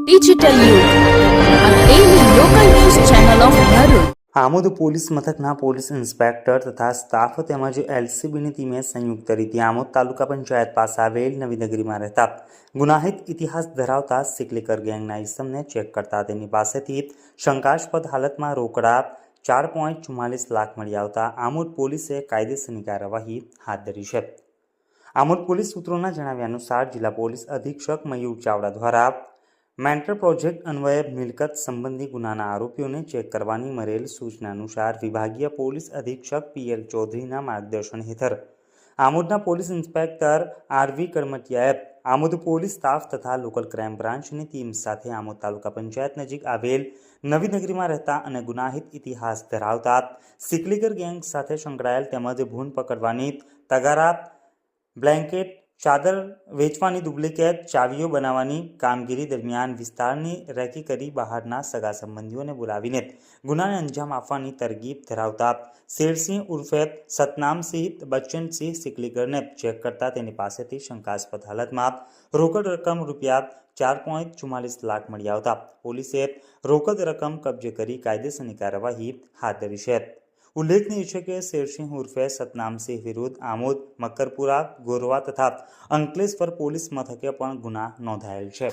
Digital Amod police મથકના police inspector તથા staff તેમજ એલસીબીની ટીમે સંયુક્ત રીતે આમોદ તાલુકા પંચાયત પાસે આવેલ નવીનગરીમાં રહેતા ગુનાહિત ઇતિહાસ ધરાવતા સિકલેકર ગેંગના ઇસમને ચેક કરતા તેની પાસેથી શંકાસ્પદ હાલતમાં રોકડા ચાર પોઈન્ટ ચુમ્માલીસ લાખ મળી આવતા આમોદ પોલીસે કાયદેસરની કાર્યવાહી હાથ ધરી છે. આમોદ પોલીસ સૂત્રોના જણાવ્યા અનુસાર જિલ્લા પોલીસ અધિક્ષક મયુર ચાવડા દ્વારા મેન્ટર પ્રોજેક્ટ અન્વયે મિલકત સંબંધી ગુનાના આરોપીઓને ચેક કરવાની મળેલ સૂચના અનુસાર વિભાગીય પોલીસ અધિક્ષક પીએલ ચૌધરીના માર્ગદર્શન હેઠળ આમોદના પોલીસ ઇન્સ્પેક્ટર આરવી કરમટિયાએ આમોદ પોલીસ સ્ટાફ તથા લોકલ ક્રાઇમ બ્રાન્ચની ટીમ સાથે આમોદ તાલુકા પંચાયત નજીક આવેલ નવીનગરીમાં રહેતા અને ગુનાહિત ઇતિહાસ ધરાવતા સિકલીગર ગેંગ સાથે સંકળાયેલ તેમજ ભૂન પકડવાની તગારા બ્લેન્કેટ ચાદર વેચવાની ડુપ્લિકેટ ચાવીઓ બનાવવાની કામગીરી દરમિયાન વિસ્તારની રેકી કરી બહારના સગા સંબંધીઓને બોલાવીને ગુનાને અંજામ આપવાની તરગીબ ધરાવતા શેરસિંહ ઉર્ફે સતનામસિંહ બચ્ચનસિંહ સિકલીગરને ચેક કરતા તેની પાસેથી શંકાસ્પદ હાલતમાં રોકડ રકમ રૂપિયા ચાર પોઈન્ટ ચુમ્માલીસ લાખ મળી આવતા પોલીસે રોકડ રકમ કબજે કરી કાયદેસરની કાર્યવાહી હાથ ધરી છે. ઉલ્લેખનીય છે કે શેરસિંહ ઉર્ફે સતનામસિંહ વિરુદ્ધ આમોદ, મકરપુરા, ગોરવા તથા અંકલેશ્વર પોલીસ મથકે પણ ગુના નોંધાયેલ છે.